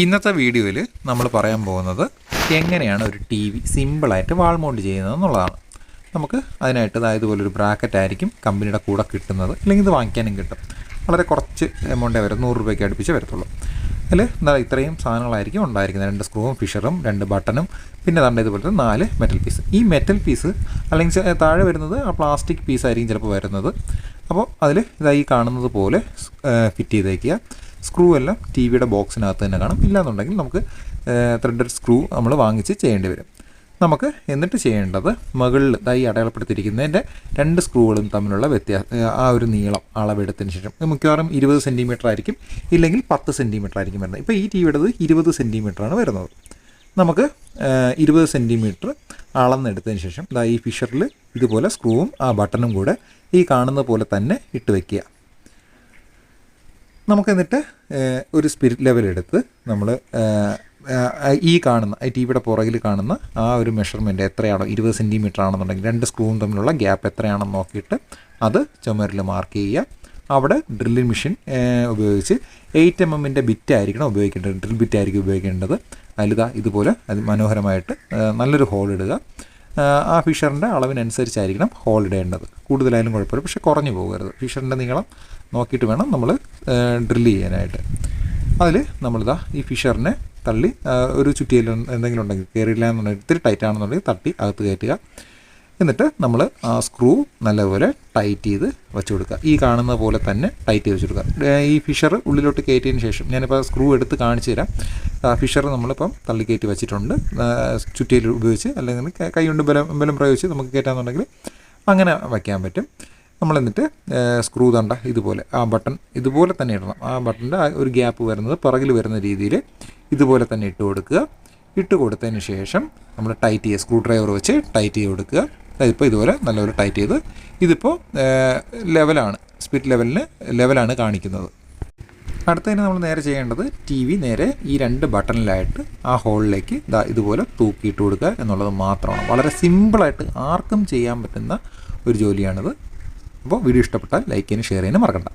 ഇന്നത്തെ വീഡിയോയിൽ നമ്മൾ പറയാൻ പോകുന്നത് എങ്ങനെയാണ് ഒരു ടി വി സിമ്പിളായിട്ട് വാൾ മൗണ്ട് ചെയ്യുന്നത് എന്നുള്ളതാണ്. നമുക്ക് അതിനായിട്ട് ദാ ഇതുപോലെ ഒരു ബ്രാക്കറ്റ് ആയിരിക്കും കമ്പനിയുടെ കൂടെ കിട്ടുന്നത്. അല്ലെങ്കിൽ ഇത് വാങ്ങിക്കാനും കിട്ടും. വളരെ കുറച്ച് എമൗണ്ടേ വരും നൂറ് രൂപയ്ക്ക് അടുപ്പിച്ച് വരത്തുള്ളൂ. അതിൽ എന്താ ഇത്രയും സാധനങ്ങളായിരിക്കും ഉണ്ടായിരിക്കുന്നത്. രണ്ട് സ്ക്രൂവും ഫിഷറും രണ്ട് ബട്ടണും പിന്നെ നമ്മുടെ ഇതുപോലത്തെ നാല് മെറ്റൽ പീസ് ഈ മെറ്റൽ പീസ് അല്ലെങ്കിൽ താഴെ വരുന്നത് ആ പ്ലാസ്റ്റിക് പീസായിരിക്കും ചിലപ്പോൾ വരുന്നത്. അപ്പോൾ അതിൽ ഇതായി കാണുന്നത് പോലെ ഫിറ്റ് ചെയ്തേക്കുക. സ്ക്രൂ എല്ലാം ടി വിയുടെ ബോക്സിനകത്ത് തന്നെ കാണും. ഇല്ലാന്നുണ്ടെങ്കിൽ നമുക്ക് ത്രെഡഡ് സ്ക്രൂ നമ്മൾ വാങ്ങിച്ച് ചെയ്യേണ്ടി വരും. നമുക്ക് എന്നിട്ട് ചെയ്യേണ്ടത് മുകളിൽ തൈ അടയാളപ്പെടുത്തിയിരിക്കുന്നതിന്റെ രണ്ട് സ്ക്രൂകളും തമ്മിലുള്ള വ്യത്യാസം ആ ഒരു നീളം അളവെടുത്തതിന് ശേഷം. മിക്കവാറും ഇരുപത് സെന്റിമീറ്റർ ആയിരിക്കും ഇല്ലെങ്കിൽ പത്ത് സെന്റിമീറ്റർ ആയിരിക്കും വരുന്നത്. ഇപ്പോൾ ഈ ടി വിയുടെ ഇരുപത് സെന്റിമീറ്ററാണ് വരുന്നത്. നമുക്ക് ഇരുപത് സെന്റിമീറ്റർ അളന്നെടുത്തതിന് ശേഷം ഈ ഫിഷറിൽ ഇതുപോലെ സ്ക്രൂവും ആ ബട്ടണും കൂടെ ഈ കാണുന്ന പോലെ തന്നെ ഇട്ട് വയ്ക്കുക നമുക്ക് എന്നിട്ട് ഒരു സ്പിരിറ്റ് ലെവൽ എടുത്ത് നമ്മൾ ഈ കാണുന്ന ഈ ടി വിയുടെ പുറകിൽ കാണുന്ന ആ ഒരു മെഷർമെന്റ് എത്രയാണോ ഇരുപത് സെന്റിമീറ്റർ ആണെന്നുണ്ടെങ്കിൽ രണ്ട് സ്ക്രൂവും തമ്മിലുള്ള ഗ്യാപ്പ് എത്രയാണെന്ന് നോക്കിയിട്ട് അത് ചുമരിൽ മാർക്ക് ചെയ്യുക. അവിടെ ഡ്രില്ലിംഗ് മെഷീൻ ഉപയോഗിച്ച് എയ്റ്റ് എം എമ്മിന്റെ ബിറ്റ് ആയിരിക്കണം ഉപയോഗിക്കേണ്ടത് ഡ്രിൽ ബിറ്റ് ആയിരിക്കും ഉപയോഗിക്കേണ്ടത്. അതിലിതാ ഇതുപോലെ അത് മനോഹരമായിട്ട് നല്ലൊരു ഹോൾ ഇടുക. ആ ഫിഷറിന്റെ അളവിനനുസരിച്ചായിരിക്കണം ഹോൾ ഇടേണ്ടത് കൂടുതലായാലും കുഴപ്പമില്ല. പക്ഷേ കുറഞ്ഞു പോകരുത്. ഫിഷറിന്റെ നീളം നോക്കിയിട്ട് വേണം നമ്മൾ ഡ്രില്ല് ചെയ്യാനായിട്ട്. അതിൽ നമ്മളിതാ ഈ ഫിഷറിനെ തള്ളി ഒരു ചുറ്റിയിൽ എന്തെങ്കിലും ഉണ്ടെങ്കിൽ കയറിയില്ല എന്നുണ്ടെങ്കിൽ ഇത്തിരി ടൈറ്റ് ആണെന്നുണ്ടെങ്കിൽ തട്ടി അകത്ത് കയറ്റുക. എന്നിട്ട് നമ്മൾ ആ സ്ക്രൂ നല്ലപോലെ ടൈറ്റ് ചെയ്ത് വെച്ച് കൊടുക്കുക. ഈ കാണുന്ന പോലെ തന്നെ ടൈറ്റ് ചെയ്ത് വെച്ച് കൊടുക്കുക. ഈ ഫിഷർ ഉള്ളിലോട്ട് കയറ്റിയതിന് ശേഷം ഞാനിപ്പോൾ സ്ക്രൂ എടുത്ത് കാണിച്ചു തരാം. ഫിഷർ നമ്മളിപ്പം തള്ളി കയറ്റി വെച്ചിട്ടുണ്ട്. ചുറ്റിയിൽ ഉപയോഗിച്ച് അല്ലെങ്കിൽ കൈ കൊണ്ട് ബലം ബലം പ്രയോഗിച്ച് നമുക്ക് കയറ്റാമെന്നുണ്ടെങ്കിൽ അങ്ങനെ വയ്ക്കാൻ പറ്റും. നമ്മൾ എന്നിട്ട് സ്ക്രൂ തണ്ട ഇതുപോലെ. ആ ബട്ടൺ ഇതുപോലെ തന്നെ ഇടണം. ആ ബട്ടന്റെ ഒരു ഗ്യാപ്പ് വരുന്നത് പിറകിൽ വരുന്ന രീതിയിൽ ഇതുപോലെ തന്നെ ഇട്ട് കൊടുക്കുക. ഇട്ട് കൊടുത്തതിന് ശേഷം നമ്മൾ ടൈറ്റ് ചെയ്യുക സ്ക്രൂ ഡ്രൈവർ വെച്ച് ടൈറ്റ് ചെയ്ത് കൊടുക്കുക. ഇതിപ്പോൾ ഇതുപോലെ നല്ലൊരു ടൈറ്റ് ചെയ്ത് ഇതിപ്പോൾ ലെവലാണ് സ്പിരിറ്റ് ലെവലിന് ലെവലാണ് കാണിക്കുന്നത്. അടുത്തതിന് നമ്മൾ നേരെ ചെയ്യേണ്ടത് ടി വി നേരെ ഈ രണ്ട് ബട്ടണിലായിട്ട് ആ ഹോളിലേക്ക് ഇതാ ഇതുപോലെ തൂക്കിയിട്ട് കൊടുക്കുക എന്നുള്ളത് മാത്രമാണ്. വളരെ സിമ്പിളായിട്ട് ആർക്കും ചെയ്യാൻ പറ്റുന്ന ഒരു ജോലിയാണിത്. അപ്പോൾ വീഡിയോ ഇഷ്ടപ്പെട്ടാൽ ലൈക്ക് ചെയ്യാനും ഷെയർ ചെയ്യാനും മറക്കണ്ട.